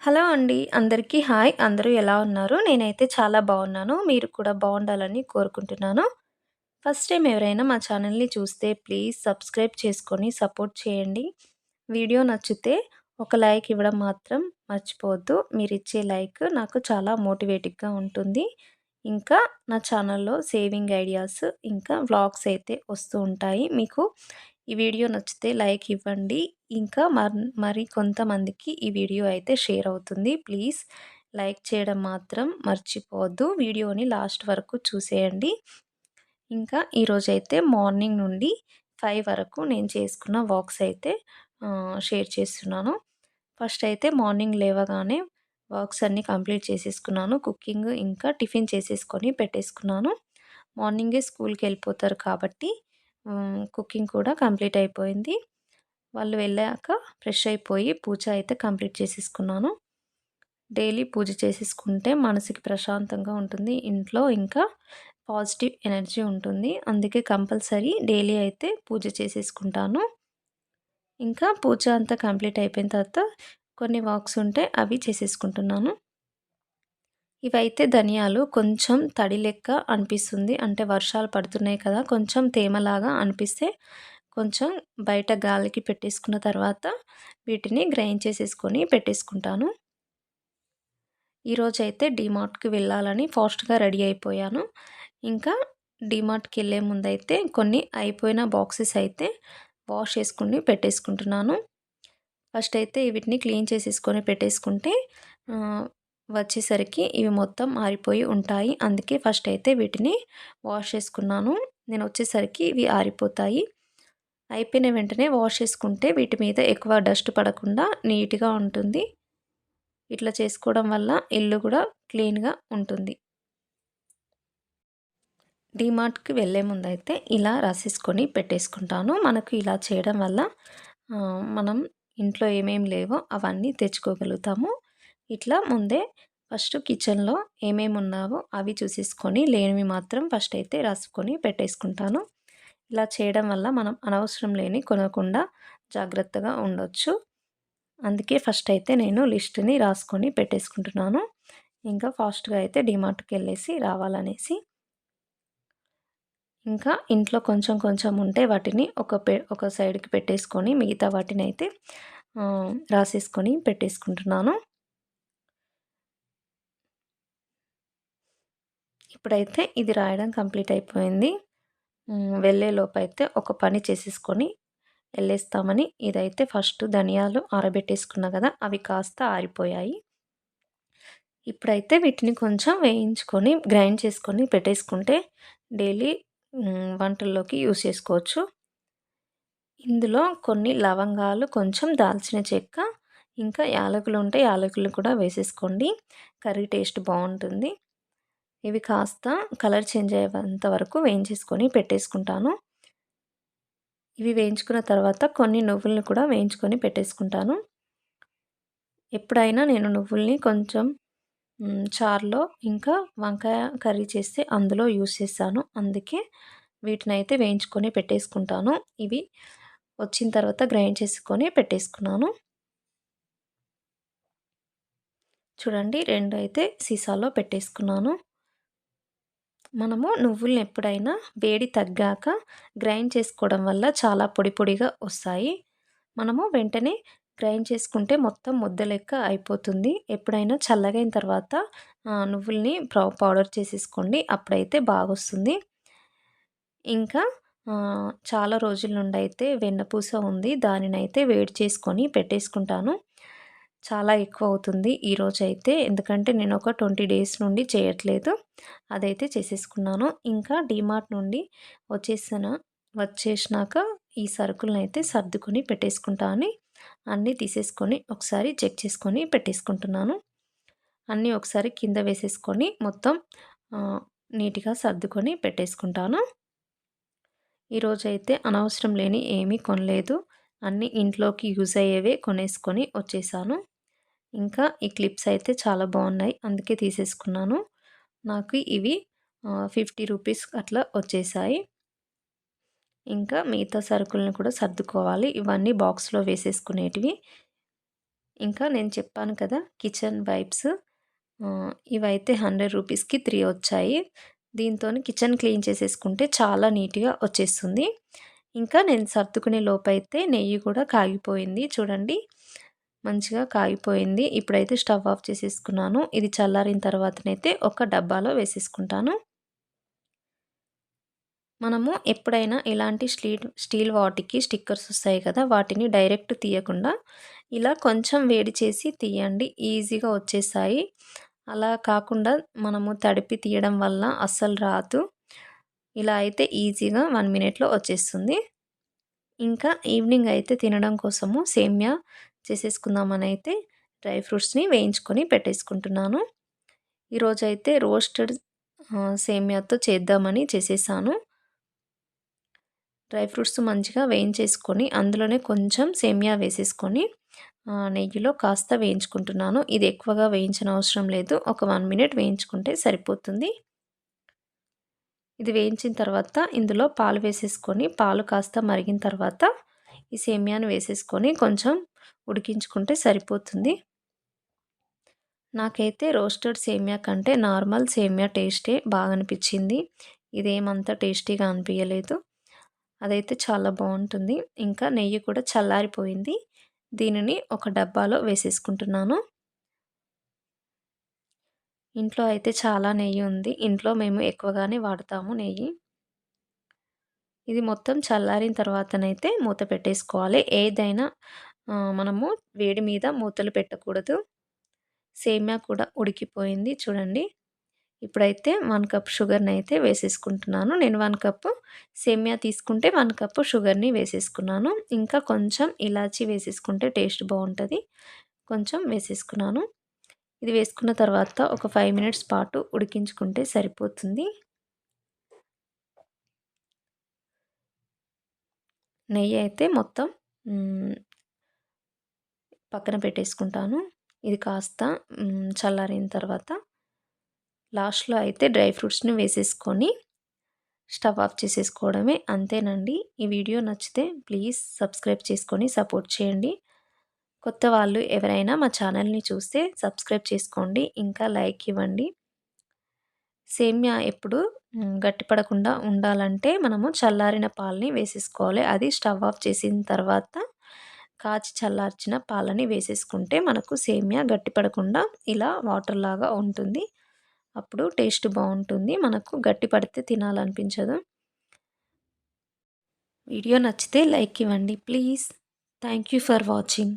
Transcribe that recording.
Hello అండి. అందరికీ hi. అందరూ ఎలా ఉన్నారు? నేనైతే చాలా బాగున్నాను మీరు కూడా బాగుండాలని కోరుకుంటున్నాను. ఫస్ట్ టైం ఎవరైనా మా ఛానల్‌ని చూస్తే ప్లీజ్ సబ్స్క్రైబ్ చేసుకొని సపోర్ట్ చేయండి. వీడియో నచ్చితే ఒక లైక్ ఇవ్వడం మాత్రం మర్చిపోవద్దు. మీరు ఇచ్చే లైక్ నాకు చాలా మోటివేటివ్‌గా ఉంటుంది. ఇంకా నా ఛానల్‌లో సేవింగ్ ఐడియాస్ ఇంకా వ్లాగ్స్ అయితే వస్తూ ఉంటాయి. మీకు ఈ వీడియో నచ్చితే లైక్ ఇవ్వండి. ఇంకా మర్ మరి కొంతమందికి ఈ వీడియో అయితే షేర్ అవుతుంది. ప్లీజ్ లైక్ చేయడం మాత్రం మర్చిపోవద్దు. వీడియోని లాస్ట్ వరకు చూసేయండి. ఇంకా ఈరోజైతే మార్నింగ్ నుండి ఫైవ్ వరకు నేను చేసుకున్న వాక్స్ అయితే షేర్ చేస్తున్నాను. ఫస్ట్ అయితే మార్నింగ్ లేవగానే వర్క్స్ అన్నీ కంప్లీట్ చేసేసుకున్నాను. కుకింగ్ ఇంకా టిఫిన్ చేసేసుకొని పెట్టేసుకున్నాను. మార్నింగే స్కూల్కి వెళ్ళిపోతారు కాబట్టి కుకింగ్ కూడా కంప్లీట్ అయిపోయింది. వాళ్ళు వెళ్ళాక ఫ్రెష్ అయిపోయి పూజ అయితే కంప్లీట్ చేసేసుకున్నాను. డైలీ పూజ చేసేసుకుంటే మనసుకి ప్రశాంతంగా ఉంటుంది. ఇంట్లో ఇంకా పాజిటివ్ ఎనర్జీ ఉంటుంది. అందుకే కంపల్సరీ డైలీ అయితే పూజ చేసేసుకుంటాను. ఇంకా పూజ అంతా కంప్లీట్ అయిపోయిన తర్వాత కొన్ని వాక్స్ ఉంటే అవి చేసేసుకుంటున్నాను. ఇవైతే ధనియాలు కొంచెం తడి లెక్క అనిపిస్తుంది. అంటే వర్షాలు పడుతున్నాయి కదా! కొంచెం తేమలాగా అనిపిస్తే కొంచెం బయట గాలికి పెట్టేసుకున్న తర్వాత వీటిని గ్రైండ్ చేసేసుకొని పెట్టేసుకుంటాను. ఈరోజైతే డీమార్ట్‌కి వెళ్ళాలని ఫాస్ట్‌గా రెడీ అయిపోయాను. ఇంకా డీమార్ట్‌కెళ్ళే ముందైతే కొన్ని అయిపోయిన బాక్సెస్ అయితే వాష్ చేసుకొని పెట్టేసుకుంటున్నాను. ఫస్ట్ అయితే వీటిని క్లీన్ చేసేసుకొని పెట్టేసుకుంటే వచ్చేసరికి ఇవి మొత్తం ఆరిపోయి ఉంటాయి. అందుకే ఫస్ట్ అయితే వీటిని వాష్ చేసుకున్నాను. నేను వచ్చేసరికి ఇవి ఆరిపోతాయి. అయిపోయిన వెంటనే వాష్ చేసుకుంటే వీటి మీద ఎక్కువ డస్ట్ పడకుండా నీట్‌గా ఉంటుంది. ఇట్లా చేసుకోవడం వల్ల ఇల్లు కూడా క్లీన్‌గా ఉంటుంది. డీమార్ట్‌కి వెళ్ళే ముందైతే ఇలా రాసేసుకొని పెట్టేసుకుంటాను. మనకు ఇలా చేయడం వల్ల మనం ఇంట్లో ఏమేమి లేవో అవన్నీ తెచ్చుకోగలుగుతాము. ఇట్లా ముందే ఫస్ట్ కిచెన్‌లో ఏమేమి ఉన్నావో అవి చూసేసుకొని లేనివి మాత్రం ఫస్ట్ అయితే రాసుకొని పెట్టేసుకుంటాను. ఇలా చేయడం వల్ల మనం అనవసరం లేని కొనకుండా జాగ్రత్తగా ఉండొచ్చు. అందుకే ఫస్ట్ అయితే నేను లిస్ట్‌ని రాసుకొని పెట్టేసుకుంటున్నాను. ఇంకా ఫాస్ట్‌గా అయితే డీమార్ట్‌కెళ్ళేసి రావాలనేసి. ఇంకా ఇంట్లో కొంచెం కొంచెం ఉంటే వాటిని ఒక పె ఒక సైడ్‌కి పెట్టేసుకొని మిగతా వాటిని అయితే రాసేసుకొని పెట్టేసుకుంటున్నాను. ఇప్పుడైతే ఇది రాయడం కంప్లీట్ అయిపోయింది. వెళ్ళేలోపు వెళ్ళేలోపైతే ఒక పని చేసేసుకొని వెళ్ళేస్తామని ఇదైతే ఫస్ట్ ధనియాలు ఆరబెట్టేసుకున్నా కదా! అవి కాస్త ఆరిపోయాయి. ఇప్పుడైతే వీటిని కొంచెం వేయించుకొని గ్రైండ్ చేసుకొని పెట్టేసుకుంటే డైలీ వంటల్లోకి యూస్ చేసుకోవచ్చు. ఇందులో కొన్ని లవంగాలు, కొంచెం దాల్చిన చెక్క, ఇంకా యాలకులు ఉంటే యాలకులు కూడా వేసేసుకోండి. కర్రీ టేస్ట్ బాగుంటుంది ఇవి కాస్త కలర్ చేంజ్ అయ్యేంత వరకు వేయించేసుకొని పెట్టేసుకుంటాను. ఇవి వేయించుకున్న తర్వాత కొన్ని నువ్వుల్ని కూడా వేయించుకొని పెట్టేసుకుంటాను. ఎప్పుడైనా నేను నువ్వుల్ని కొంచెం చార్లో చారులో ఇంకా వంకాయ కర్రీ చేస్తే అందులో యూస్ చేస్తాను. అందుకే వీటిని అయితే వేయించుకొని పెట్టేసుకుంటాను. ఇవి వచ్చిన తర్వాత గ్రైండ్ చేసుకొని పెట్టేసుకున్నాను. చూడండి రెండు అయితే సీసాలో పెట్టేసుకున్నాను. మనము నువ్వుల్ని ఎప్పుడైనా వేడి తగ్గాక గ్రైండ్ చేసుకోవడం వల్ల చాలా పొడి పొడిగా వస్తాయి. మనము వెంటనే గ్రైండ్ చేసుకుంటే మొత్తం ముద్ద లెక్క అయిపోతుంది. ఎప్పుడైనా చల్లగైన తర్వాత నువ్వుల్ని ప్రౌ పౌడర్ చేసేసుకోండి. అప్పుడైతే బాగొస్తుంది. ఇంకా చాలా రోజుల నుండి అయితే వెన్నపూస ఉంది. దానినైతే వేడి చేసుకొని పెట్టేసుకుంటాను. చాలా ఎక్కువ అవుతుంది ఈరోజైతే. ఎందుకంటే నేను ఒక 20 డేస్ నుండి చేయట్లేదు. అదైతే చేసేసుకున్నాను. ఇంకా డీమార్ట్ నుండి వచ్చేసిన వచ్చేసినాక ఈ సరుకులనైతే సర్దుకొని పెట్టేసుకుంటాను అన్నీ తీసేసుకొని ఒకసారి చెక్ చేసుకొని పెట్టేసుకుంటున్నాను. అన్నీ ఒకసారి కింద వేసేసుకొని మొత్తం నీట్‌గా సర్దుకొని పెట్టేసుకుంటాను. ఈరోజైతే అనవసరం లేని ఏమీ కొనలేదు. అన్నీ ఇంట్లోకి యూజ్ అయ్యేవే కొనేసుకొని వచ్చేసాను. ఇంకా ఈ క్లిప్స్ అయితే చాలా బాగున్నాయి అందుకే తీసేసుకున్నాను. నాకు ఇవి ఫిఫ్టీ రూపీస్ అట్లా వచ్చేసాయి. ఇంకా మిగతా సరుకులను కూడా సర్దుకోవాలి. ఇవన్నీ బాక్స్‌లో వేసేసుకునేటివి. ఇంకా నేను చెప్పాను కదా కిచెన్ వైప్స్ ఇవైతే హండ్రెడ్ రూపీస్కి త్రీ వచ్చాయి దీంతో కిచెన్ క్లీన్ చేసేసుకుంటే చాలా నీట్గా వచ్చేస్తుంది ఇంకా నేను సర్దుకునే లోపైతే నెయ్యి కూడా కాగిపోయింది చూడండి మంచిగా కాగిపోయింది. ఇప్పుడైతే స్టవ్ ఆఫ్ చేసేసుకున్నాను. ఇది చల్లారిన తర్వాతనైతే ఒక డబ్బాలో వేసేసుకుంటాను. మనము ఎప్పుడైనా ఇలాంటి స్టీల్ స్టీల్ వాటికి స్టిక్కర్స్ వస్తాయి కదా వాటిని డైరెక్ట్ తీయకుండా ఇలా కొంచెం వేడి చేసి తీయండి. ఈజీగా వచ్చేసాయి. అలా కాకుండా మనము తడిపి తీయడం వల్ల అస్సలు రాదు. ఇలా అయితే ఈజీగా వన్ మినిట్లో వచ్చేస్తుంది. ఇంకా ఈవినింగ్ అయితే తినడం కోసము సేమ్యా చేసేసుకుందామని అయితే డ్రై ఫ్రూట్స్ని వేయించుకొని పెట్టేసుకుంటున్నాను. ఈరోజైతే రోస్టెడ్ సేమ్యాతో చేద్దామని చేసేసాను. డ్రై ఫ్రూట్స్ మంచిగా వేయించేసుకొని అందులోనే కొంచెం సేమియా వేసేసుకొని నెయ్యిలో కాస్త వేయించుకుంటున్నాను. ఇది ఎక్కువగా వేయించిన అవసరం లేదు. ఒక వన్ మినిట్ వేయించుకుంటే సరిపోతుంది. ఇది వేయించిన తర్వాత ఇందులో పాలు వేసేసుకొని పాలు కాస్త మరిగిన తర్వాత ఈ సేమియాను వేసేసుకొని కొంచెం ఉడికించుకుంటే సరిపోతుంది. నాకైతే రోస్టెడ్ సేమియా కంటే నార్మల్ సేమియా టేస్టే బాగా అనిపించింది. ఇదేమంత టేస్టీగా అనిపించలేదు అదైతే చాలా బాగుంటుంది. ఇంకా నెయ్యి కూడా చల్లారిపోయింది. దీనిని ఒక డబ్బాలో వేసేసుకుంటున్నాను. ఇంట్లో అయితే చాలా నెయ్యి ఉంది. ఇంట్లో మేము ఎక్కువగానే వాడతాము నెయ్యి. ఇది మొత్తం చల్లారిన తర్వాతనైతే మూత పెట్టేసుకోవాలి. ఏదైనా మనము వేడి మీద మూతలు పెట్టకూడదు. సేమ్యా కూడా ఉడికిపోయింది చూడండి. ఇప్పుడైతే వన్ కప్ షుగర్ని అయితే వేసేసుకుంటున్నాను. నేను వన్ కప్పు సేమియా తీసుకుంటే వన్ కప్పు షుగర్ని వేసేసుకున్నాను. ఇంకా కొంచెం ఇలాచీ వేసేసుకుంటే టేస్ట్ బాగుంటుంది. కొంచెం వేసేసుకున్నాను. ఇది వేసుకున్న తర్వాత ఒక ఫైవ్ మినిట్స్ పాటు ఉడికించుకుంటే సరిపోతుంది. నెయ్యి అయితే మొత్తం పక్కన పెట్టేసుకుంటాను. ఇది కాస్త చల్లారిన తర్వాత లాస్ట్లో అయితే డ్రై ఫ్రూట్స్ని వేసేసుకొని స్టవ్ ఆఫ్ చేసేసుకోవడమే అంతేనండి. ఈ వీడియో నచ్చితే ప్లీజ్ సబ్స్క్రైబ్ చేసుకొని సపోర్ట్ చేయండి. కొత్త వాళ్ళు ఎవరైనా మా ఛానల్ని చూస్తే సబ్స్క్రైబ్ చేసుకోండి ఇంకా లైక్ ఇవ్వండి. సేమ్యా ఎప్పుడు గట్టిపడకుండా ఉండాలంటే మనము చల్లారిన పాలని వేసేసుకోవాలి. అది స్టవ్ ఆఫ్ చేసిన తర్వాత కాచి చల్లార్చిన పాలని వేసేసుకుంటే మనకు సేమ్యా గట్టిపడకుండా ఇలా వాటర్ లాగా ఉంటుంది. అప్పుడు టేస్ట్ బాగుంటుంది. మనకు గట్టి పడితే తినాలనిపించదు. వీడియో నచ్చితే లైక్ ఇవ్వండి. Please. Thank you for watching.